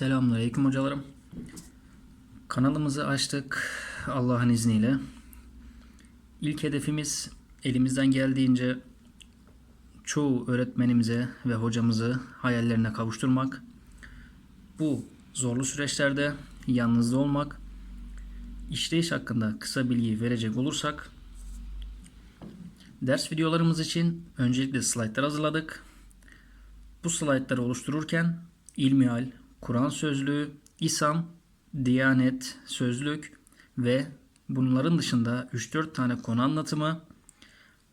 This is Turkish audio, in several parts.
Selamünaleyküm hocalarım. Kanalımızı açtık Allah'ın izniyle. İlk hedefimiz elimizden geldiğince çoğu öğretmenimize ve hocamızı hayallerine kavuşturmak. Bu zorlu süreçlerde yalnızda olmak. İşleyiş hakkında kısa bilgi verecek olursak ders videolarımız için öncelikle slaytlar hazırladık. Bu slaytları oluştururken İlmihal, Kur'an sözlüğü, İSAM, Diyanet, sözlük ve bunların dışında 3-4 tane konu anlatımı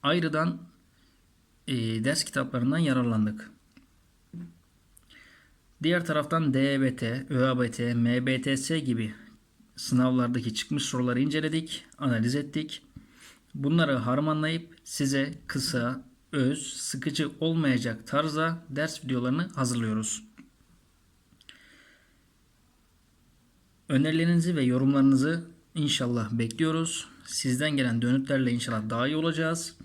ayrıdan e, ders kitaplarından yararlandık. Diğer taraftan DEBT, ÖABT, MBTS gibi sınavlardaki çıkmış soruları inceledik, analiz ettik. Bunları harmanlayıp size kısa, öz, sıkıcı olmayacak tarzda ders videolarını hazırlıyoruz. Önerilerinizi ve yorumlarınızı inşallah bekliyoruz. Sizden gelen dönütlerle inşallah daha iyi olacağız.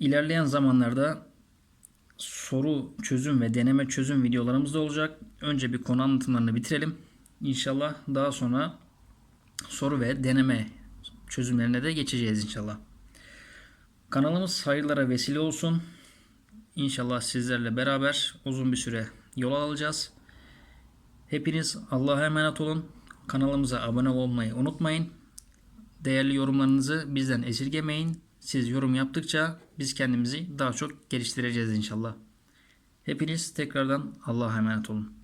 İlerleyen zamanlarda soru çözüm ve deneme çözüm videolarımız da olacak. Önce bir konu anlatımlarını bitirelim. İnşallah daha sonra soru ve deneme çözümlerine de geçeceğiz inşallah. Kanalımız hayırlara vesile olsun. İnşallah sizlerle beraber uzun bir süre yol alacağız. Hepiniz Allah'a emanet olun. Kanalımıza abone olmayı unutmayın. Değerli yorumlarınızı bizden esirgemeyin. Siz yorum yaptıkça biz kendimizi daha çok geliştireceğiz inşallah. Hepiniz tekrardan Allah'a emanet olun.